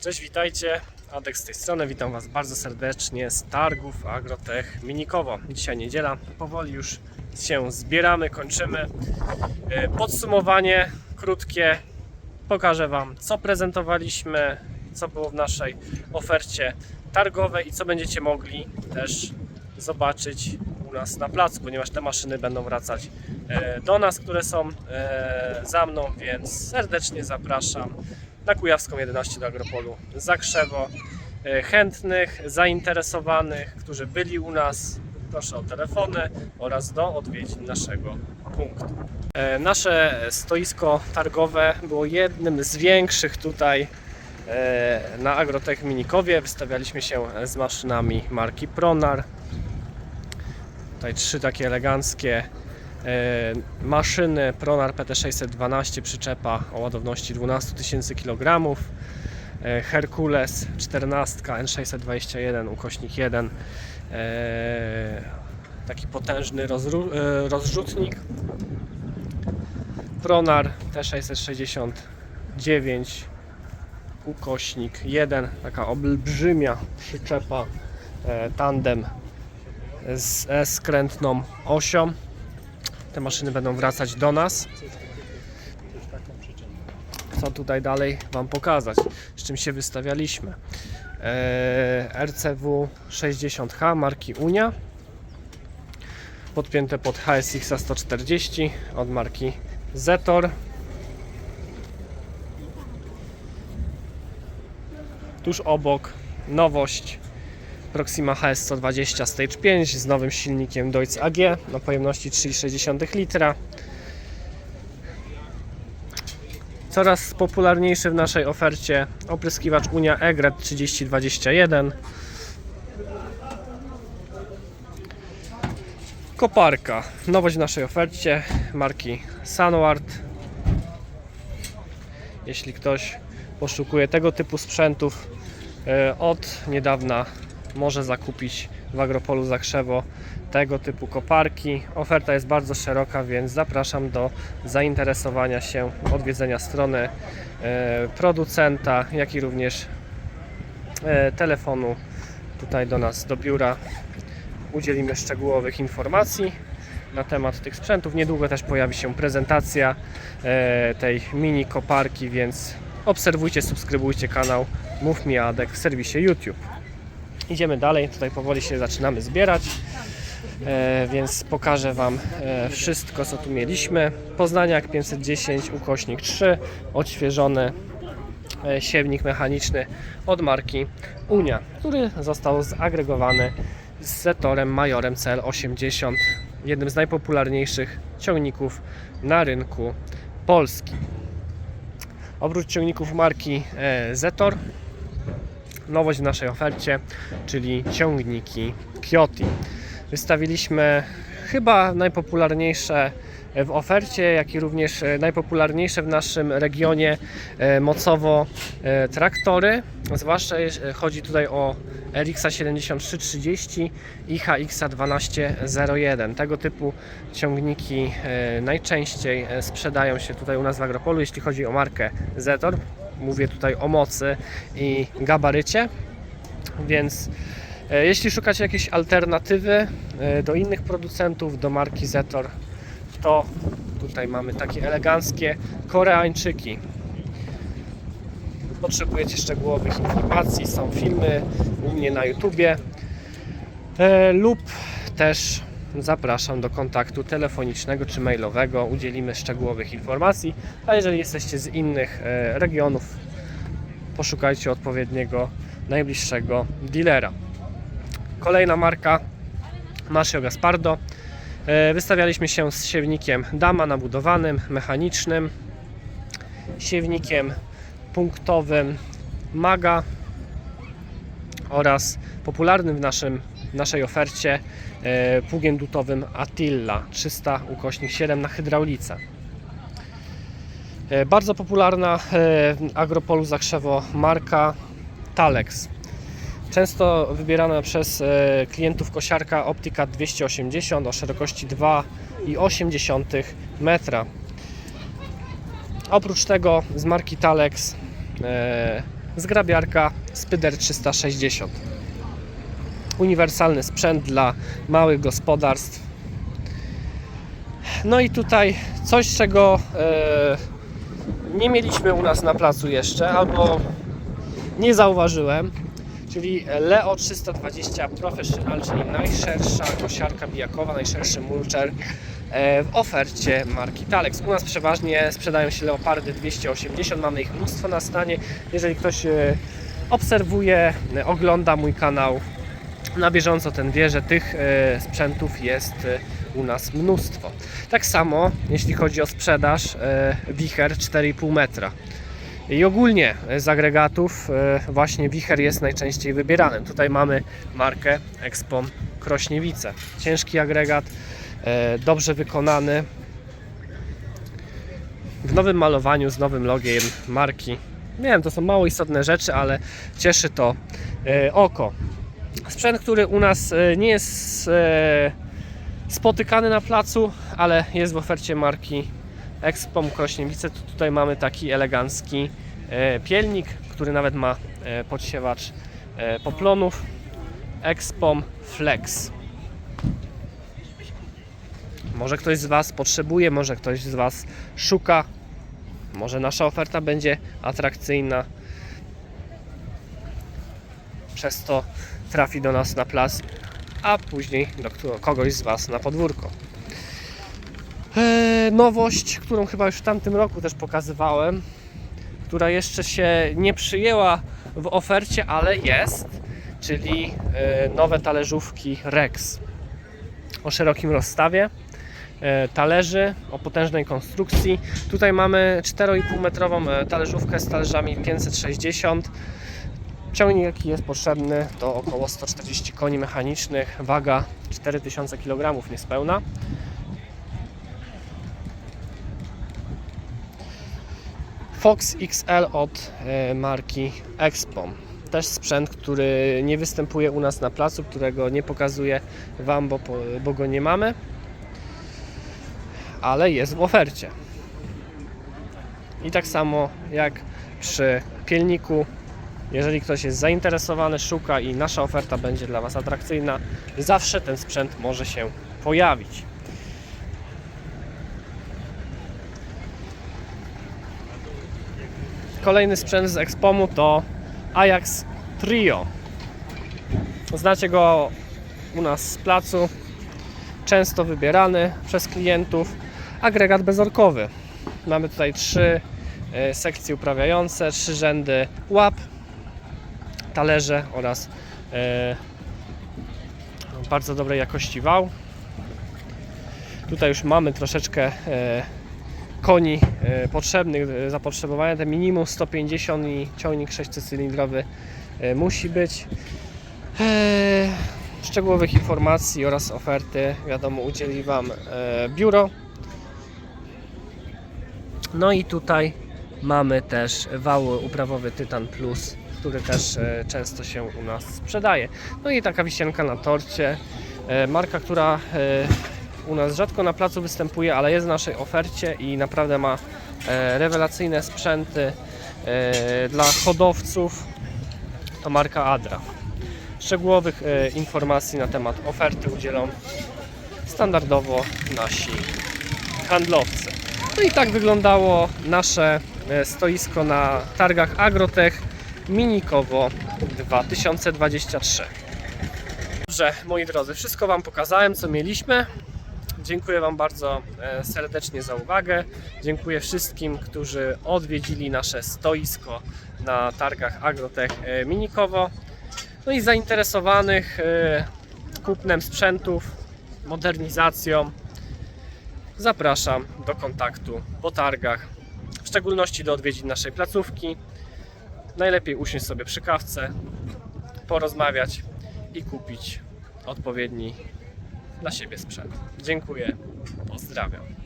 Cześć, witajcie. Adek z tej strony, witam Was bardzo serdecznie z targów Agrotech Minikowo. Dzisiaj niedziela, powoli już się zbieramy, kończymy. E, Podsumowanie krótkie. Pokażę Wam, co prezentowaliśmy, co było w naszej ofercie targowej i co będziecie mogli też zobaczyć u nas na placu, ponieważ te maszyny będą wracać e, do nas, które są e, za mną, więc serdecznie zapraszam na Kujawską 11 do Agropolu Zakrzewo. E, Chętnych, zainteresowanych, którzy byli u nas, proszę o telefony oraz do odwiedzin naszego punktu. E, Nasze stoisko targowe było jednym z większych tutaj e, na Agrotech Minikowie. Wystawialiśmy się z maszynami marki Pronar. Tutaj trzy takie eleganckie maszyny Pronar PT612 przyczepa o ładowności 12 tysięcy kg. E, Herkules 14 N621 ukośnik 1 e, taki potężny e, rozrzutnik. Pronar T669 ukośnik 1 taka olbrzymia przyczepa e, tandem z e, skrętną osią te maszyny będą wracać do nas co tutaj dalej Wam pokazać, z czym się wystawialiśmy. Eee, RCW 60H marki Unia, podpięte pod HSX 140 od marki Zetor. Tuż obok nowość Proxima HS 120 Stage 5 z nowym silnikiem Deutz AG na pojemności 3,6 litra. Coraz popularniejszy w naszej ofercie opryskiwacz Unia EGRET 3021. Koparka. Nowość w naszej ofercie marki Sunward. Jeśli ktoś poszukuje tego typu sprzętów, e, od niedawna może zakupić w Agropolu Zakrzewo tego typu koparki. Oferta jest bardzo szeroka, więc zapraszam do zainteresowania się, odwiedzenia strony e, producenta, jak i również e, telefonu tutaj do nas, do biura. Udzielimy szczegółowych informacji na temat tych sprzętów. Niedługo też pojawi się prezentacja e, tej mini koparki, więc obserwujcie, subskrybujcie kanał Mów Mi Adek w serwisie YouTube. Idziemy dalej, tutaj powoli się zaczynamy zbierać. E, więc pokażę Wam e, wszystko, co tu mieliśmy. Poznaniak 510 ukośnik 3, odświeżony e, siewnik mechaniczny od marki Unia, który został zagregowany z Zetorem Majorem CL80, jednym z najpopularniejszych ciągników na rynku polskim. Oprócz ciągników marki Zetor, nowość w naszej ofercie, czyli ciągniki Kioti. Wystawiliśmy chyba najpopularniejsze w ofercie, jak i również e, najpopularniejsze w naszym regionie e, mocowo e, traktory. Zwłaszcza chodzi tutaj o RX 7330 i HX 1201. Tego typu ciągniki najczęściej sprzedają się tutaj u nas w Agropolu, jeśli chodzi o markę Zetor. Mówię tutaj o mocy i gabarycie, więc E, Jeśli szukacie jakiejś alternatywy e, do innych producentów, do marki Zetor, to tutaj mamy takie eleganckie Koreańczyki. Potrzebujecie szczegółowych informacji, są filmy u mnie na YouTubie e, lub też zapraszam do kontaktu telefonicznego czy mailowego. Udzielimy szczegółowych informacji, a jeżeli jesteście z innych e, regionów, poszukajcie odpowiedniego najbliższego dealera. Kolejna marka Masio Gaspardo. E, Wystawialiśmy się z siewnikiem Dama nabudowanym, mechanicznym, siewnikiem punktowym Maga oraz popularnym w, naszym, w naszej ofercie e, pługiem dutowym Attila 300 ukośnik 7 na hydraulice. E, Bardzo popularna e, w Agropolu Zakrzewo marka Talex. Często wybierana przez klientów kosiarka Optika 280 o szerokości 2,8 metra. Oprócz tego z marki Talex zgrabiarka Spyder 360. Uniwersalny sprzęt dla małych gospodarstw. No i tutaj coś, czego e, nie mieliśmy u nas na placu jeszcze, albo nie zauważyłem, czyli Leo 320 Professional, czyli najszersza kosiarka bijakowa, najszerszy mulcher e, w ofercie marki Talex. U nas przeważnie sprzedają się Leopardy 280, mamy ich mnóstwo na stanie. Jeżeli ktoś e, obserwuje, ogląda mój kanał na bieżąco, ten wie, że tych e, sprzętów jest e, u nas mnóstwo. Tak samo jeśli chodzi o sprzedaż e, Wicher 4,5 metra. I ogólnie z agregatów właśnie Wicher jest najczęściej wybierany. Tutaj mamy markę Expom Krośniewice. Ciężki agregat, dobrze wykonany. W nowym malowaniu, z nowym logiem marki. Wiem, to są mało istotne rzeczy, ale cieszy to oko. Sprzęt, który u nas e, nie jest e, spotykany na placu, ale jest w ofercie marki Expom Krośniewice. Tu- Tutaj mamy taki elegancki e, pielnik, który nawet ma podsiewacz poplonów. Expom Flex. Może ktoś z Was potrzebuje, może ktoś z Was szuka. Może nasza oferta będzie atrakcyjna. Przez to trafi do nas na plac, a później do kogoś z Was na podwórko. Eee, nowość, którą chyba już w tamtym roku też pokazywałem, która jeszcze się nie przyjęła w ofercie, ale jest, czyli e, nowe talerzówki Rex o szerokim rozstawie e, talerzy o potężnej konstrukcji. Tutaj mamy 4,5 metrową e, talerzówkę z talerzami 560. Ciągnik jest potrzebny to około 140 koni mechanicznych, waga 4000 kg niespełna. Fox XL od e, marki Expom. Też sprzęt, który nie występuje u nas na placu, którego nie pokazuję Wam, bo, bo go nie mamy, ale jest w ofercie. I tak samo jak przy pielniku, jeżeli ktoś jest zainteresowany, szuka i nasza oferta będzie dla Was atrakcyjna, zawsze ten sprzęt może się pojawić. Kolejny sprzęt z Expomu to Ajax Trio. Znacie go u nas z placu, często wybierany przez klientów. Agregat bezorkowy. Mamy tutaj trzy e, sekcje uprawiające, trzy rzędy łap, talerze oraz e, bardzo dobrej jakości wał. Tutaj już mamy troszeczkę e, koni e, potrzebnych, zapotrzebowania, te minimum 150 i ciągnik 6-cylindrowy e, musi być. Szczegółowych informacji oraz oferty, wiadomo, udzieli Wam biuro. No i tutaj mamy też wał uprawowy Tytan Plus, który też e, często się u nas sprzedaje. No i taka wisienka na torcie. E, Marka, która e, u nas rzadko na placu występuje, ale jest w naszej ofercie i naprawdę ma rewelacyjne sprzęty dla hodowców. To marka Adra. Szczegółowych informacji na temat oferty udzielą standardowo nasi handlowcy. No i tak wyglądało nasze stoisko na targach Agrotech Minikowo 2023. Dobrze, moi drodzy, wszystko Wam pokazałem, co mieliśmy. Dziękuję Wam bardzo e, serdecznie za uwagę. Dziękuję wszystkim, którzy odwiedzili nasze stoisko na targach Agrotech e, Minikowo. No i zainteresowanych e, kupnem sprzętów, modernizacją, zapraszam do kontaktu po targach, w szczególności do odwiedzin naszej placówki. Najlepiej usiąść sobie przy kawce, porozmawiać i kupić odpowiedni dla siebie sprzęt. Dziękuję, pozdrawiam.